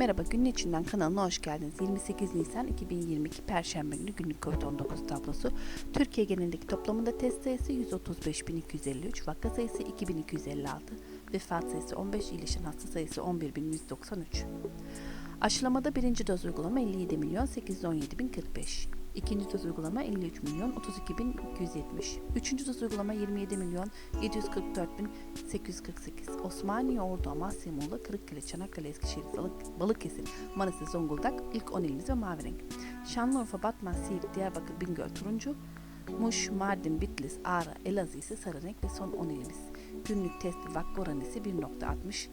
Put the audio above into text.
Merhaba günün içinden kanalına hoş geldiniz. 28 Nisan 2022 Perşembe günü günlük COVID-19 tablosu. Türkiye genelindeki toplamında test sayısı 135.253, vaka sayısı 2256, vefat sayısı 15, iyileşen hasta sayısı 11.193. Aşılamada birinci doz uygulama 57 milyon 817 bin 45. İkinci doz uygulama 53 milyon 32 bin 270. Üçüncü doz uygulama 27 milyon 744 bin 848. Osmaniye, Ordu, Amasya, Muğla, Kırıkkale, Çanakkale, Eskişehir, Balık, Balıkesir, Manisa, Zonguldak ilk 10 ilimiz ve mavi renk. Şanlıurfa, Batman, Siirt, Diyarbakır, Bingöl turuncu. Muş, Mardin, Bitlis, Ağrı, Elazığ ise sarı renk ve son 10 ilimiz. Günlük test vaka oranı ise 1.66.